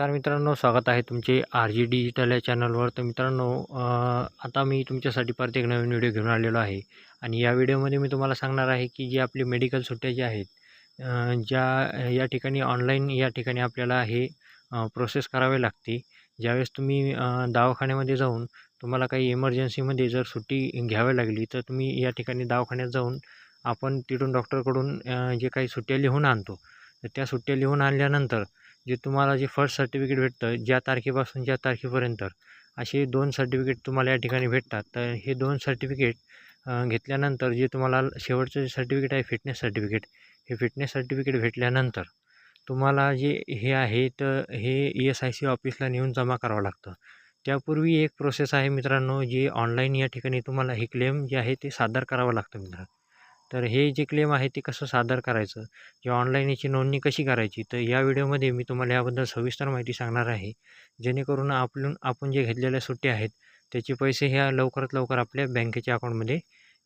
नमस्कार मित्रांनो स्वागत आहे तुमचे आर जी डिजिटल या चॅनलवर. तर मित्रांनो आता मी तुमच्यासाठी परत एक नवीन व्हिडिओ घेऊन आलेलो आहे. आणि या व्हिडिओमध्ये मी तुम्हाला सांगणार आहे की जी आपली मेडिकल सुट्ट्या ज्या आहेत ज्या या ठिकाणी ऑनलाईन या ठिकाणी आपल्याला हे प्रोसेस करावे लागते. ज्यावेळेस तुम्ही दवाखान्यामध्ये जाऊन तुम्हाला काही इमर्जन्सीमध्ये जर सुट्टी घ्यावी लागली तर तुम्ही या ठिकाणी दवाखान्यात जाऊन आपण तिथून डॉक्टरकडून जे काही सुट्ट्या लिहून आणतो तर त्या सुट्ट्या लिहून आणल्यानंतर जे तुम्हाला जे फर्स्ट सर्टिफिकेट भेटतं ज्या तारखेपासून ज्या तारखेपर्यंत असे दोन सर्टिफिकेट तुम्हाला या ठिकाणी भेटतात. तर हे दोन सर्टिफिकेट घेतल्यानंतर जे तुम्हाला शेवटचं जे सर्टिफिकेट आहे फिटनेस सर्टिफिकेट हे फिटनेस सर्टिफिकेट भेटल्यानंतर तुम्हाला जे हे आहे तर हे ई एस आय सी ऑफिसला नेऊन जमा करावं लागतं. त्यापूर्वी एक प्रोसेस आहे मित्रांनो जी ऑनलाईन या ठिकाणी तुम्हाला हे क्लेम जे आहे ते सादर करावं लागतं मित्रांनो तर हे जे क्लेम आहे ते कसं सादर करायचं? किंवा ऑनलाईन याची नोंदणी कशी करायची? तर या व्हिडिओमध्ये मी तुम्हाला याबद्दल सविस्तर माहिती सांगणार आहे. जेणेकरून आपण आपण जे घेतलेल्या सुट्ट्या आहेत त्याचे पैसे ह्या लवकरात लवकर आपल्या बँकेच्या अकाउंटमध्ये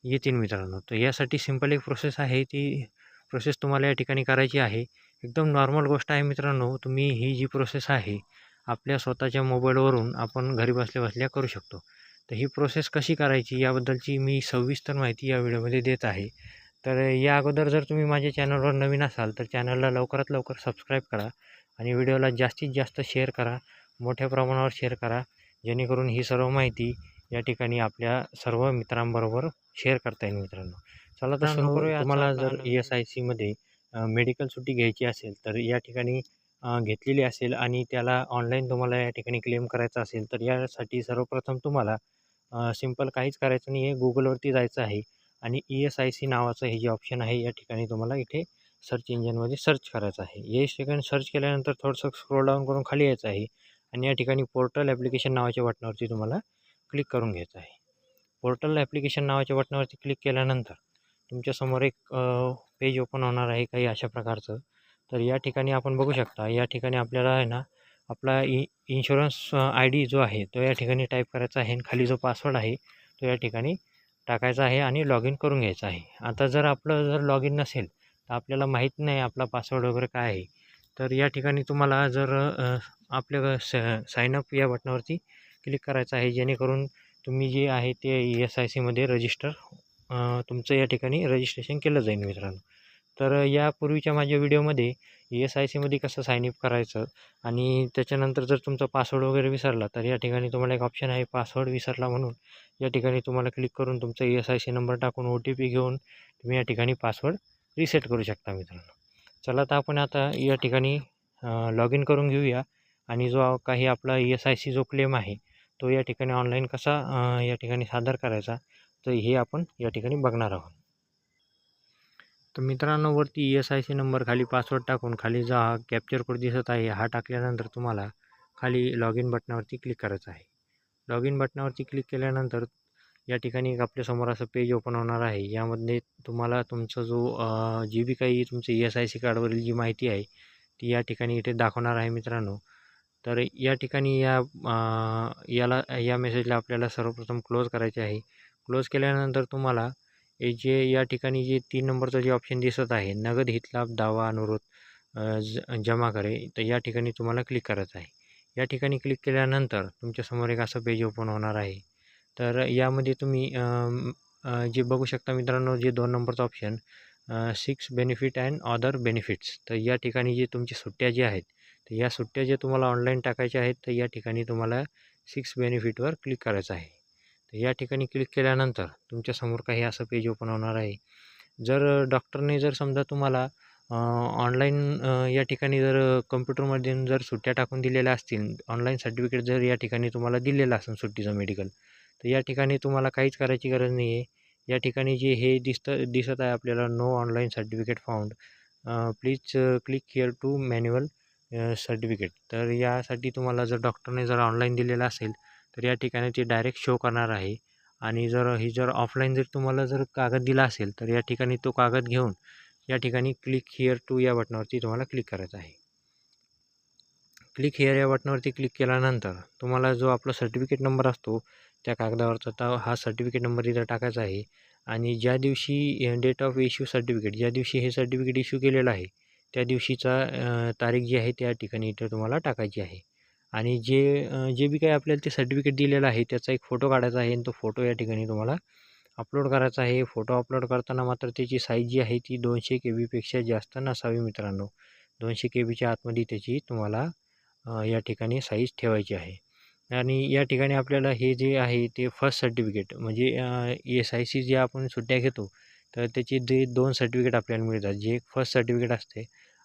येतील मित्रांनो. तर यासाठी सिंपल एक प्रोसेस आहे. ती प्रोसेस तुम्हाला या ठिकाणी करायची आहे. एकदम नॉर्मल गोष्ट आहे मित्रांनो. तुम्ही ही जी प्रोसेस आहे आपल्या स्वतःच्या मोबाईलवरून आपण घरी बसल्या बसल्या करू शकतो. तर ही प्रोसेस कशी करायची याबद्दलची मी सविस्तर माहिती या व्हिडिओमध्ये देत आहे. तर या अगोदर जर तुम्ही माझ्या चॅनलवर नवीन असाल तर चॅनलला लवकरात लवकर सबस्क्राईब करा आणि व्हिडिओला जास्तीत जास्त शेअर करा मोठ्या प्रमाणावर शेअर करा जेणेकरून ही सर्व माहिती या ठिकाणी आपल्या सर्व मित्रांबरोबर शेअर करता येईल मित्रांनो. चला तर सुरू करूया. तुम्हाला जर ई एस आय सीमध्ये मेडिकल सुट्टी घ्यायची असेल तर या ठिकाणी घेतलेली असेल आणि त्याला ऑनलाईन तुम्हाला या ठिकाणी क्लेम करायचा असेल तर यासाठी सर्वप्रथम तुम्हाला सिंपल काहीच करायचं नाही आहे गुगलवरती जायचं आहे आणि ई एस आय सी नावाचं हे जे ऑप्शन आहे या ठिकाणी तुम्हाला इथे सर्च इंजिनमध्ये सर्च करायचं आहे. या ठिकाणी सर्च केल्यानंतर थोडंसं स्क्रोल डाऊन करून खाली यायचं आहे आणि या ठिकाणी पोर्टल ॲप्लिकेशन नावाच्या बटनावरती तुम्हाला क्लिक करून घ्यायचं आहे. पोर्टल ॲप्लिकेशन नावाच्या बटनावरती क्लिक केल्यानंतर तुमच्यासमोर एक पेज ओपन होणार आहे काही अशा प्रकारचं. तर या ठिकाणी आपण बघू शकता या ठिकाणी आपल्याला आहे ना आपला इ इन्शुरन्स आय डी जो आहे तो या ठिकाणी टाईप करायचा आहे आणि खाली जो पासवर्ड आहे तो या ठिकाणी टाकायचा आहे आणि लॉग इन करून घ्यायचा आहे. आता जर आपलं जर लॉग इन नसेल तर आपल्याला माहीत नाही आपला पासवर्ड वगैरे काय आहे. तर या ठिकाणी तुम्हाला जर आपल्या स साईनअप या बटनावरती क्लिक करायचं आहे जेणेकरून तुम्ही जे आहे ते ई एस आय सीमध्ये रजिस्टर तुमचं या ठिकाणी रजिस्ट्रेशन केलं जाईल मित्रांनो. तर यापूर्वीच्या माझ्या व्हिडिओमध्ये एस आय सीमध्ये कसं साईनअप करायचं? आणि त्याच्यानंतर जर तुमचा पासवर्ड वगैरे विसरला तर या ठिकाणी तुम्हाला एक ऑप्शन आहे पासवर्ड विसरला म्हणून. या ठिकाणी तुम्हाला क्लिक करून तुमचा E S I C number टाकून ओ टी पी घेऊन तुम्ही या ठिकाणी पासवर्ड रिसेट करू शकता मित्रांनो. चला तर आपण आता या ठिकाणी लॉग इन करून घेऊया. आणि जो काही आपला ई एस आय सी जो क्लेम आहे तो या ठिकाणी ऑनलाईन कसा या ठिकाणी सादर करायचा तर हे आपण या ठिकाणी बघणार आहोत. तर मित्रांनो वरती E S I C number खाली पासवर्ड टाकून खाली जा. हा कॅप्चर कोड दिसत आहे. हा टाकल्यानंतर तुम्हाला खाली लॉग इन बटनावरती क्लिक करायचं आहे. लॉग इन बटनावरती क्लिक केल्यानंतर या ठिकाणी एक आपल्यासमोर असं पेज ओपन होणार आहे. यामध्ये तुम्हाला तुमचा जो जी बी काही तुमचं एस आय सी कार्डवरील जी माहिती आहे ती या ठिकाणी इथे दाखवणार आहे मित्रांनो. तर या ठिकाणी या याला या मेसेजला आपल्याला सर्वप्रथम क्लोज करायचे आहे. क्लोज केल्यानंतर तुम्हाला जे या ठिकाणी जे तीन नंबरचं जे ऑप्शन दिसत आहे नगद हितलाभ दावा अनुरोध ज जमा करे तर या ठिकाणी तुम्हाला क्लिक करायचं आहे. या ठिकाणी क्लिक केल्यानंतर तुमच्यासमोर एक असं पेज ओपन होणार आहे. तर यामध्ये तुम्ही जे बघू शकता मित्रांनो जे दोन नंबरचं option six benefit and other benefits तर या ठिकाणी जे तुमची सुट्ट्या ज्या आहेत तर या सुट्ट्या ज्या तुम्हाला ऑनलाईन टाकायच्या आहेत तर या ठिकाणी तुम्हाला सिक्स बेनिफिटवर क्लिक करायचं आहे. तर या ठिकाणी क्लिक केल्यानंतर तुमच्यासमोर काही असं पेज ओपन होणार आहे. जर डॉक्टरने जर समजा तुम्हाला ऑनलाईन या ठिकाणी जर कम्प्युटरमध्ये जर सुट्ट्या टाकून दिलेल्या असतील ऑनलाईन सर्टिफिकेट जर या ठिकाणी तुम्हाला दिलेलं असेल सुट्टीचं मेडिकल तर या ठिकाणी तुम्हाला काहीच करायची गरज नाही आहे या ठिकाणी जे हे दिसतं दिसत आहे आपल्याला no online certificate found please click here to manual certificate तर यासाठी तुम्हाला जर डॉक्टरने जर ऑनलाईन दिलेलं असेल तर या ठिकाणी ते डायरेक्ट शो करणार आहे. आणि जर ही जर ऑफलाईन जर तुम्हाला जर कागद दिला असेल तर या ठिकाणी तो कागद घेऊन या ठिकाणी क्लिक हिअर टू या बटनावरती तुम्हाला क्लिक करायचं आहे. क्लिक हिअर या बटनावरती क्लिक केल्यानंतर तुम्हाला जो आपला सर्टिफिकेट नंबर असतो त्या कागदावरचा तर हा सर्टिफिकेट नंबर इथं टाकायचा आहे. आणि ज्या दिवशी डेट ऑफ इश्यू सर्टिफिकेट ज्या दिवशी हे सर्टिफिकेट इश्यू केलेलं आहे त्या दिवशीचा तारीख जी आहे त्या ठिकाणी इथं तुम्हाला टाकायची आहे. आणि जे जे बी काही आपल्याला ते सर्टिफिकेट दिलेलं आहे त्याचा एक फोटो काढायचा आहे आणि तो फोटो या ठिकाणी तुम्हाला अपलोड करायचा आहे. फोटो अपलोड करताना मात्र त्याची साईज जी आहे ती दोनशे के बीपेक्षा जास्त नसावी मित्रांनो. दोनशे के बीच्या आतमध्ये त्याची तुम्हाला या ठिकाणी साईज ठेवायची आहे. आणि या ठिकाणी आपल्याला हे जे आहे ते फर्स्ट सर्टिफिकेट म्हणजे एस आय सी जे आपण सुट्ट्या घेतो तर त्याचे जे दोन सर्टिफिकेट आपल्याला मिळतात. जे एक फर्स्ट सर्टिफिकेट असते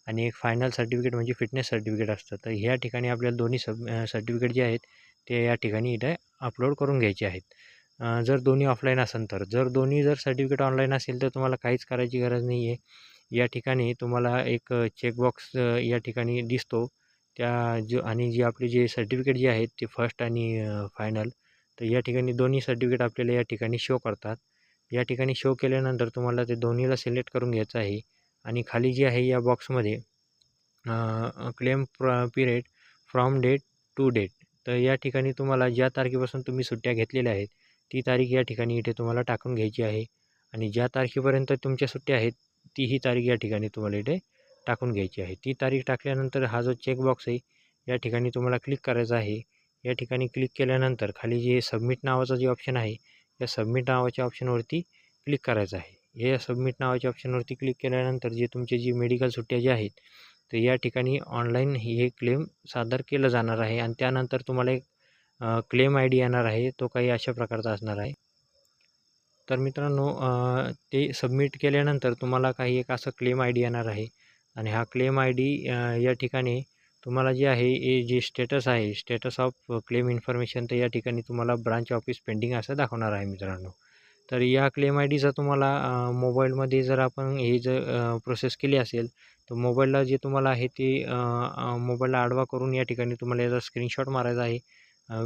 आणि एक फायनल सर्टिफिकेट म्हणजे फिटनेस सर्टिफिकेट असतं. तर ह्या ठिकाणी आपल्याला दोन्ही सब सर्टिफिकेट जे आहेत ते या ठिकाणी इथे अपलोड करून घ्यायचे आहेत. जर दोन्ही ऑफलाईन असेल तर. जर दोन्ही जर सर्टिफिकेट ऑनलाईन असेल तर तुम्हाला काहीच करायची गरज नाही आहे या ठिकाणी तुम्हाला एक चेकबॉक्स या ठिकाणी दिसतो. त्या जो आणि जे आपले जे सर्टिफिकेट जे आहेत ते फर्स्ट आणि फायनल तर या ठिकाणी दोन्ही सर्टिफिकेट आपल्याला या ठिकाणी शो करतात. या ठिकाणी शो केल्यानंतर तुम्हाला ते दोन्हीला सिलेक्ट करून घ्यायचं आहे. आणि खाली जी आहे या बॉक्समध्ये क्लेम प्र period from date to date तर या ठिकाणी तुम्हाला ज्या तारखेपासून तुम्ही सुट्ट्या घेतलेल्या आहेत ती तारीख या ठिकाणी इथे तुम्हाला टाकून घ्यायची आहे. आणि ज्या तारखेपर्यंत तुमच्या सुट्ट्या आहेत ती ही तारीख या ठिकाणी तुम्हाला इथे टाकून घ्यायची आहे. ती तारीख टाकल्यानंतर हा जो चेकबॉक्स आहे या ठिकाणी तुम्हाला क्लिक करायचा आहे. या ठिकाणी क्लिक केल्यानंतर खाली जे सबमिट नावाचं जे ऑप्शन आहे या सबमिट नावाच्या ऑप्शनवरती क्लिक करायचं आहे. हे सबमिट नावाच्या ऑप्शनवरती क्लिक केल्यानंतर जे तुमचे जी मेडिकल सुट्ट्या ज्या आहेत तर या ठिकाणी ऑनलाईन हे क्लेम सादर केलं जाणार आहे. आणि त्यानंतर तुम्हाला एक क्लेम आय डी येणार आहे. तो काही अशा प्रकारचा असणार आहे. तर मित्रांनो ते सबमिट केल्यानंतर तुम्हाला काही एक असं क्लेम आय डी येणार आहे. आणि हा क्लेम आय डी या ठिकाणी तुम्हाला जे आहे हे जे स्टेटस आहे स्टेटस ऑफ क्लेम इन्फॉर्मेशन तर या ठिकाणी तुम्हाला ब्रांच ऑफिस पेंडिंग असं दाखवणार आहे मित्रांनो. तर या क्लेम आय डीचा तुम्हाला मोबाईलमध्ये जर आपण हे जर प्रोसेस केली असेल तर मोबाईलला जे तुम्हाला आहे ते मोबाईलला आडवा करून या ठिकाणी तुम्हाला याचा स्क्रीनशॉट मारायचा आहे.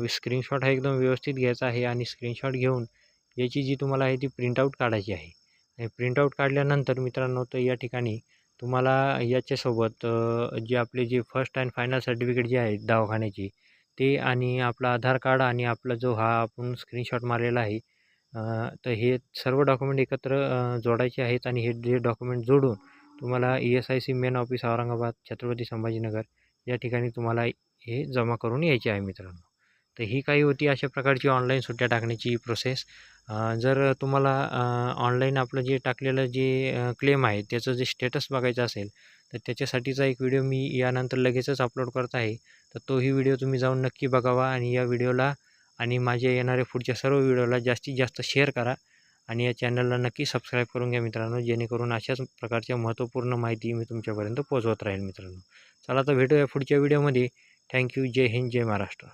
स्क्रीनशॉट हा एकदम व्यवस्थित घ्यायचा आहे आणि स्क्रीनशॉट घेऊन याची जी तुम्हाला आहे ती प्रिंटआउट काढायची आहे. आणि प्रिंटआउट काढल्यानंतर मित्रांनो तर या ठिकाणी तुम्हाला याच्यासोबत जे आपले जे फर्स्ट अँड फायनल सर्टिफिकेट जे आहे दवाखान्याची ते आणि आपलं आधार कार्ड आणि आपला जो हा आपण स्क्रीनशॉट मारलेला आहे तर हे सर्व डॉक्युमेंट एकत्र जोडायचे आहेत आणि हे जे डॉक्युमेंट जोडून तुम्हाला E S I C main office Aurangabad Chhatrapati Sambhajinagar या ठिकाणी तुम्हाला हे जमा करून यायचे आहे मित्रांनो. तर ही काही होती अशा प्रकारची ऑनलाईन सुट्ट्या टाकण्याची प्रोसेस. जर तुम्हाला ऑनलाईन आपलं जे टाकलेलं जे क्लेम आहे त्याचं जे स्टेटस बघायचं असेल तर त्याच्यासाठीचा एक व्हिडिओ मी यानंतर लगेचच अपलोड करत आहे. तर तोही व्हिडिओ तुम्ही जाऊन नक्की बघावा आणि या व्हिडिओला आणि माझ्या येणाऱ्या पुढच्या सर्व व्हिडिओला जास्तीत जास्त शेअर करा आणि या चॅनलला नक्की सबस्क्राईब करून घ्या मित्रांनो जेणेकरून अशाच प्रकारच्या महत्त्वपूर्ण माहिती मी तुमच्यापर्यंत पोहोचवत राहील मित्रांनो. चला तर भेटूया पुढच्या व्हिडिओमध्ये थँक्यू जय हिंद जय महाराष्ट्र